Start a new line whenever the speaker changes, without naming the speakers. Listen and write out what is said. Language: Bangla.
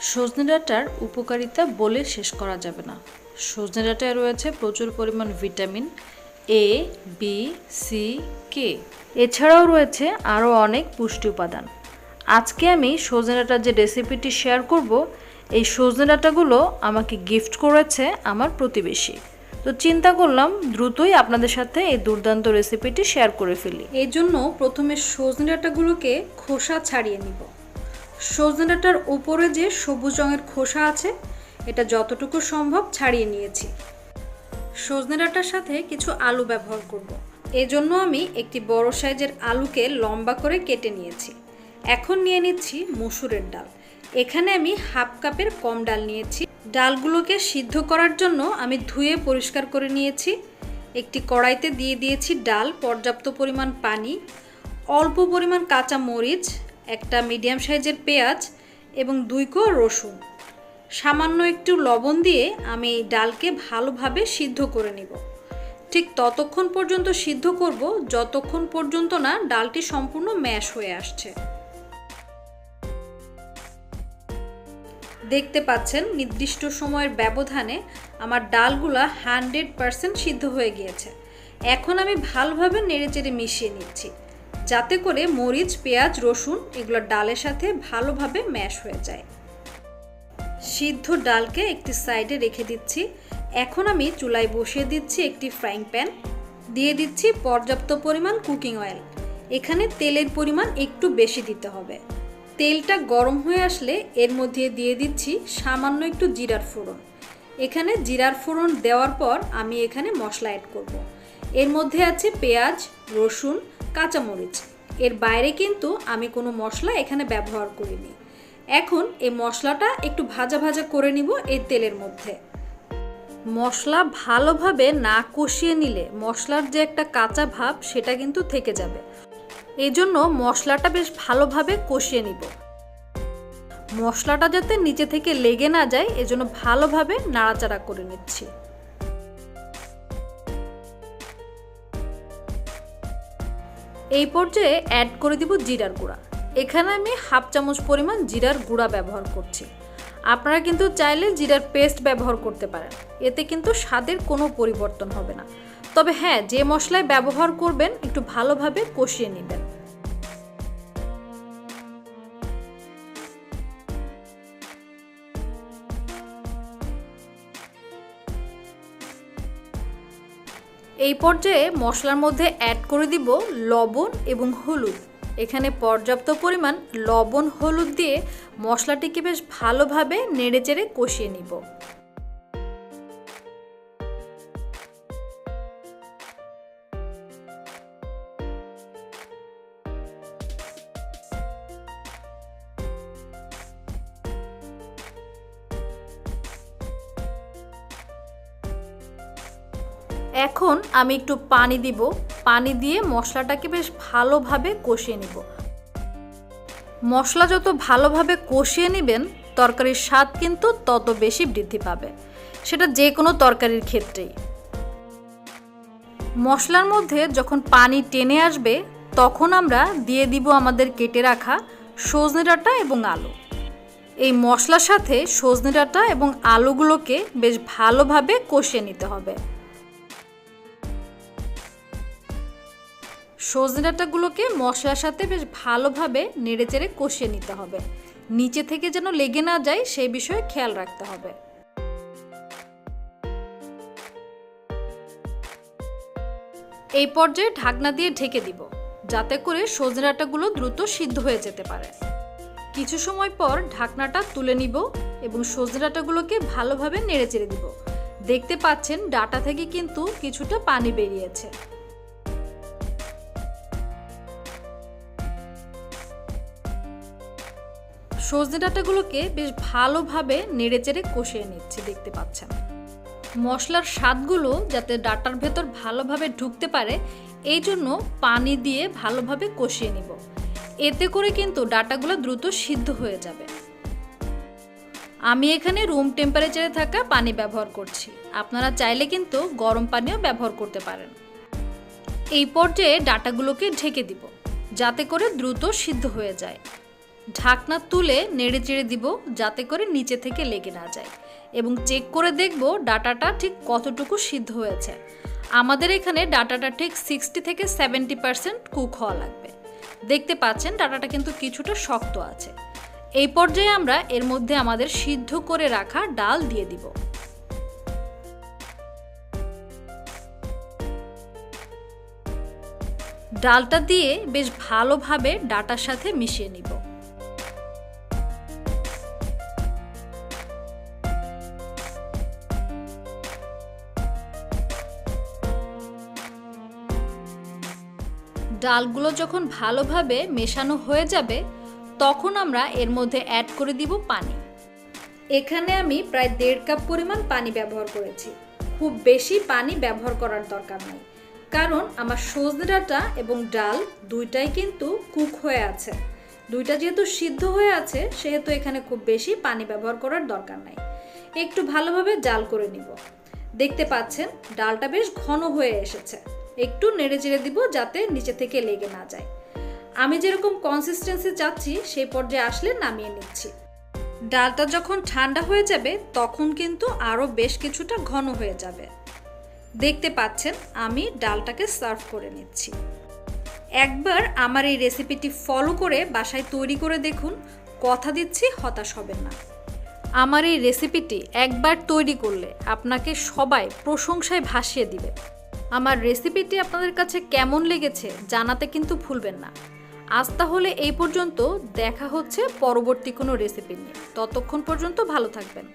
সজনে ডাঁটার উপকারিতা বলে শেষ করা যাবে না। সজনে ডাঁটায় রয়েছে প্রচুর পরিমাণ vitamin A B C K এছাড়াও রয়েছে আরও অনেক পুষ্টি উপাদান। আজকে আমি সজনে ডাঁটার যে রেসিপিটি শেয়ার করব, এই সজনে ডাঁটাগুলো আমাকে গিফট করেছে আমার প্রতিবেশী। তো চিন্তা করলাম দ্রুতই আপনাদের সাথে এই দুর্দান্ত রেসিপিটি শেয়ার করে ফেলি। এই জন্য প্রথমে সজনে ডাঁটাগুলোকে খোসা ছাড়িয়ে নিব। সজনে ডাঁটার উপরে যে সবুজ রঙের খোসা আছে, এটা যতটুকু সম্ভব ছাড়িয়ে নিয়েছি। সজনে ডাটার সাথে কিছু আলু ব্যবহার করব। এই জন্য আমি একটি বড় সাইজের আলুকে লম্বা করে কেটে নিয়েছি। এখন নিয়ে নিচ্ছি মসুরের ডাল। এখানে আমি হাফ কাপের কম ডাল নিয়েছি। ডালগুলোকে সিদ্ধ করার জন্য আমি ধুয়ে পরিষ্কার করে নিয়েছি। একটি কড়াইতে দিয়ে দিয়েছি ডাল, পর্যাপ্ত পরিমাণ পানি, অল্প পরিমাণ কাঁচা মরিচ একটা মিডিয়াম সাইজের পেঁয়াজ এবং দুই কো রসুন। সামান্য একটু লবণ দিয়ে আমি ডালকে ভালোভাবে সিদ্ধ করে নিব। ঠিক ততক্ষণ পর্যন্ত সিদ্ধ করব, যতক্ষণ পর্যন্ত না ডালটি সম্পূর্ণ ম্যাশ হয়ে আসছে। দেখতে পাচ্ছেন, নির্দিষ্ট সময়ের ব্যবধানে আমার ডালগুলা হান্ড্রেড পারসেন্ট সিদ্ধ হয়ে গিয়েছে। এখন আমি ভালোভাবে নেড়েচেড়ে মিশিয়ে নিচ্ছি। যাতে করে মরিচ, পেঁয়াজ, রসুন এগুলো ডালের সাথে ভালোভাবে ম্যাশ হয়ে যায়। সিদ্ধ ডালকে একটি সাইডে রেখে দিচ্ছি। এখন আমি চুলায় বসিয়ে দিচ্ছি একটি ফ্রাইং প্যান। দিয়ে দিচ্ছি পর্যাপ্ত পরিমাণ কুকিং অয়েল। এখানে তেলের পরিমাণ একটু বেশি দিতে হবে। তেলটা গরম হয়ে আসলে এর মধ্যে দিয়ে দিচ্ছি সামান্য একটু জিরার ফোড়ন। এখানে জিরার ফোড়ন দেওয়ার পর আমি এখানে মশলা অ্যাড করব। এর মধ্যে আছে পেঁয়াজ, রসুন কাঁচামরিচ। এর বাইরে কিন্তু আমি কোনো মশলা এখানে ব্যবহার করিনি। এখন এই মশলাটা একটু ভাজা ভাজা করে নিব এই তেলের মধ্যে। মশলা ভালোভাবে না কষিয়ে নিলে মশলার যে একটা কাঁচা ভাব সেটা কিন্তু থেকে যাবে। এই জন্য মশলাটা বেশ ভালোভাবে কষিয়ে নিব। মশলাটা যাতে নিচে থেকে লেগে না যায়, এজন্য ভালোভাবে নাড়াচাড়া করে নিচ্ছি। এই পর্যায়ে অ্যাড করে দিব জিরার গুঁড়া। এখানে আমি হাফ চামচ পরিমাণ জিরার গুঁড়া ব্যবহার করছি। আপনারা কিন্তু চাইলে জিরার পেস্ট ব্যবহার করতে পারেন। এতে কিন্তু স্বাদের কোনো পরিবর্তন হবে না। তবে হ্যাঁ যে মশলায় ব্যবহার করবেন, একটু ভালোভাবে কষিয়ে নেবেন। এই পর্যায়ে মশলার মধ্যে অ্যাড করে দিব লবণ এবং হলুদ। এখানে পর্যাপ্ত পরিমাণ লবণ হলুদ দিয়ে মশলাটিকে বেশ ভালোভাবে নেড়েচেড়ে কষিয়ে নিব। এখন আমি একটু পানি দিব। পানি দিয়ে মশলাটাকে বেশ ভালোভাবে কষিয়ে নিব। মশলা যত ভালোভাবে কষিয়ে নেবেন, তরকারির স্বাদ কিন্তু তত বেশি বৃদ্ধি পাবে। সেটা যে কোনো তরকারির ক্ষেত্রেই। মশলার মধ্যে যখন পানি টেনে আসবে, তখন আমরা দিয়ে দিব আমাদের কেটে রাখা সজনে ডাঁটা এবং আলু। এই মশলার সাথে সজনে ডাঁটা এবং আলুগুলোকে বেশ ভালোভাবে কষিয়ে নিতে হবে। সজনে ডাঁটাগুলোকে মশলার সাথে বেশ ভালোভাবে নেড়েচেড়ে কষিয়ে নিতে হবে। নিচে থেকে যেন লেগে না যায়, সেই বিষয়ে খেয়াল রাখতে হবে। এই পর্যায়ে ঢাকনা দিয়ে ঢেকে দিব, যাতে করে সজনে ডাঁটাগুলো দ্রুত সিদ্ধ হয়ে যেতে পারে। কিছু সময় পর ঢাকনাটা তুলে নিব এবং সজনে ডাঁটাগুলোকে ভালোভাবে নেড়েচেড়ে দিব। দেখতে পাচ্ছেন, ডাটা থেকে কিন্তু কিছুটা পানি বেরিয়েছে। সজনে ডাঁটাগুলোকে বেশ ভালোভাবে নেড়েচেড়ে কষিয়ে নিচ্ছি, দেখতে পাচ্ছেন। মশলার স্বাদগুলো যাতে ডাটার ভেতর ভালোভাবে ঢুকতে পারে, এই জন্য পানি দিয়ে ভালোভাবে কষিয়ে নিব। এতে করে কিন্তু ডাটাগুলো দ্রুত সিদ্ধ হয়ে যাবে। আমি এখানে রুম টেম্পারেচারে থাকা পানি ব্যবহার করছি। আপনারা চাইলে কিন্তু গরম পানিও ব্যবহার করতে পারেন। এই পর্যায়ে ডাটাগুলোকে ঢেকে দিব, যাতে করে দ্রুত সিদ্ধ হয়ে যায়। ঢাকনা তুলে নেড়ে চেড়ে দিব যাতে করে নিচে থেকে লেগে না যায়। এবং চেক করে দেখব ডাটাটা ঠিক কতটুকু সিদ্ধ হয়েছে। আমাদের এখানে ডাটাটা ঠিক সিক্সটি থেকে সেভেন্টি পার্সেন্ট কুক হওয়া লাগবে। দেখতে পাচ্ছেন ডাটাটা কিন্তু কিছুটা শক্ত আছে। এই পর্যায়ে আমরা এর মধ্যে আমাদের সিদ্ধ করে রাখা ডাল দিয়ে দিব। ডালটা দিয়ে বেশ ভালোভাবে ডাটার সাথে মিশিয়ে নিব। ডালগুলো যখন ভালোভাবে মেশানো হয়ে যাবে, তখন আমরা এর মধ্যে অ্যাড করে দিব পানি। এখানে আমি প্রায় দেড় কাপ পরিমাণ পানি ব্যবহার করেছি। খুব বেশি পানি ব্যবহার করার দরকার নাই, কারণ আমার সজনে ডাঁটা এবং ডাল দুইটাই কিন্তু কুক হয়ে আছে। দুইটা যেহেতু সিদ্ধ হয়ে আছে, সেহেতু এখানে খুব বেশি পানি ব্যবহার করার দরকার নাই। একটু ভালোভাবে জাল করে নিব। দেখতে পাচ্ছেন, ডালটা বেশ ঘন হয়ে এসেছে। একটু নেড়ে চেড়ে দিব যাতে নিচে থেকে লেগে না যায়। আমি যেরকম কনসিস্টেন্সি চাচ্ছি, সেই পর্যায়ে আসলে নামিয়ে নিচ্ছি। ডালটা যখন ঠান্ডা হয়ে যাবে, তখন কিন্তু আরও বেশ কিছুটা ঘন হয়ে যাবে। দেখতে পাচ্ছেন, আমি ডালটাকে সার্ভ করে নিচ্ছি। একবার আমার এই রেসিপিটি ফলো করে বাসায় তৈরি করে দেখুন, কথা দিচ্ছি, হতাশ হবেন না। আমার এই রেসিপিটি একবার তৈরি করলে আপনাকে সবাই প্রশংসায় ভাসিয়ে দিবে। আমার রেসিপিটি আপনাদের কাছে কেমন লেগেছে জানাতে কিন্তু ভুলবেন না। আজ তাহলে এই পর্যন্ত দেখা হচ্ছে পরবর্তী কোনো রেসিপি নিয়ে। ততক্ষণ পর্যন্ত ভালো থাকবেন।